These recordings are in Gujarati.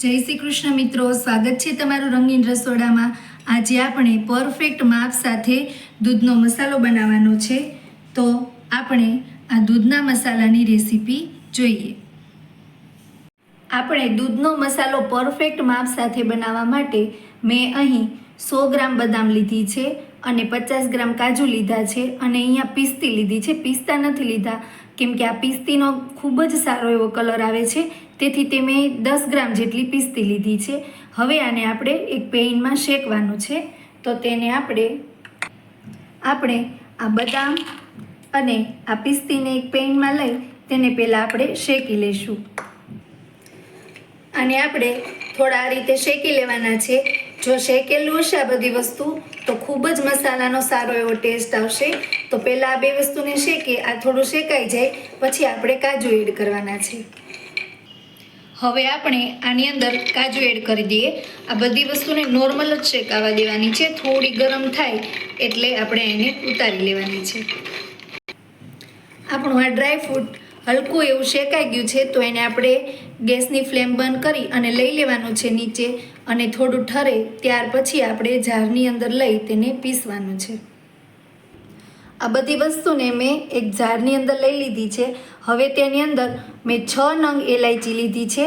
જય શ્રી કૃષ્ણ મિત્રો, સ્વાગત છે તમારું રંગીન રસોડામાં. આજે આપણે પરફેક્ટ માપ સાથે દૂધનો મસાલો બનાવવાનો છે. તો આપણે આ દૂધના મસાલાની રેસીપી જોઈએ. આપણે દૂધનો મસાલો પરફેક્ટ માપ સાથે બનાવવા માટે મેં અહીં સો ગ્રામ બદામ લીધી છે અને પચાસ ગ્રામ કાજુ લીધા છે અને અહીંયા પિસ્તી લીધી છે. પિસ્તા નથી લીધા. કેમ કે આ પિસ્તીનો ખૂબ જ સારો એવો કલર આવે છે. તેથી તે મેં દસ ગ્રામ જેટલી પિસ્તી લીધી છે. હવે આને આપણે એક પેઇનમાં શેકવાનું છે. તો તેને આપણે આપણે આ બદામ અને આ પિસ્તીને એક પેઇનમાં લઈ તેને પહેલાં આપણે શેકી લઈશું. અને આપણે થોડા આ રીતે શેકી લેવાના છે. જો શેકેલું હશે આ બધી વસ્તુ, તો ખૂબ જ મસાલાનો સારો એવો ટેસ્ટ આવશે. તો પહેલાં આ બે વસ્તુને શેકી, આ થોડું શેકાઈ જાય, પછી આપણે કાજુ એડ કરવાના છે. હવે આપણે આની અંદર કાજુ એડ કરી દઈએ. આ બધી વસ્તુને નોર્મલ જ શેકાવા દેવાની છે, થોડી ગરમ થાય એટલે આપણે એને ઉતારી લેવાની છે. આપણું આ ડ્રાય ફ્રૂટ હલકું એવું શેકાઈ ગયું છે, તો એને આપણે ગેસની ફ્લેમ બંધ કરી અને લઈ લેવાનું છે નીચે અને થોડું ઠરે, ત્યાર પછી આપણે જારની અંદર લઈ તેને પીસવાનું છે. આ બધી વસ્તુને મેં એક જારની અંદર લઈ લીધી છે. હવે તેની અંદર મેં છ નંગ એલાયચી લીધી છે.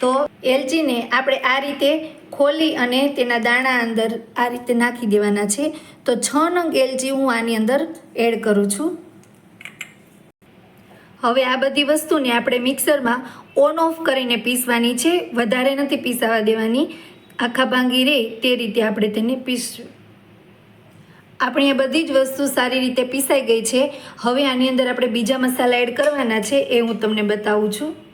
તો એલચીને આપણે આ રીતે ખોલી અને તેના દાણા અંદર આ રીતે નાખી દેવાના છે. તો છ નંગ એલચી હું આની અંદર એડ કરું છું. હવે આ બધી વસ્તુને આપણે મિક્સરમાં ઓન ઓફ કરીને પીસવાની છે. વધારે નથી પીસાવા દેવાની. આખા ભાંગી રહે તે રીતે આપણે તેને પીસશું. આપણી આ બધી જ વસ્તુ સારી રીતે પીસાઈ ગઈ છે. હવે આની અંદર આપણે બીજા મસાલા એડ કરવાના છે એ હું તમને બતાવું છું.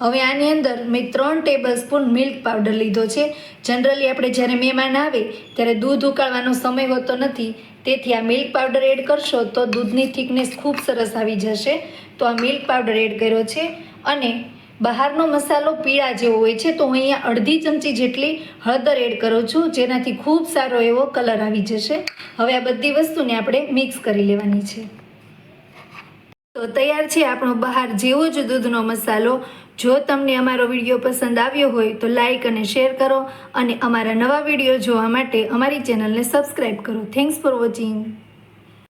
હવે આની અંદર મેં ત્રણ ટેબલ સ્પૂન મિલ્ક પાવડર લીધો છે. જનરલી આપણે જ્યારે મહેમાન આવે, ત્યારે દૂધ ઉકાળવાનો સમય હોતો નથી. તેથી આ મિલ્ક પાવડર એડ કરશો તો દૂધની થિકનેસ ખૂબ સરસ આવી જશે. તો આ મિલ્ક પાવડર એડ કર્યો છે. અને બહારનો મસાલો પીળા જેવો હોય છે, તો હું અહીંયા અડધી ચમચી જેટલી હળદર એડ કરું છું, જેનાથી ખૂબ સારો એવો કલર આવી જશે. હવે આ બધી વસ્તુને આપણે મિક્સ કરી લેવાની છે. તો તૈયાર છે આપણો બહાર જેવો જ દૂધનો મસાલો. જો તમને અમારો વીડિયો પસંદ આવ્યો હોય તો લાઈક અને શેર કરો અને અમારા નવા વીડિયો જોવા માટે અમારી ચેનલને સબસ્ક્રાઈબ કરો. Thanks for watching.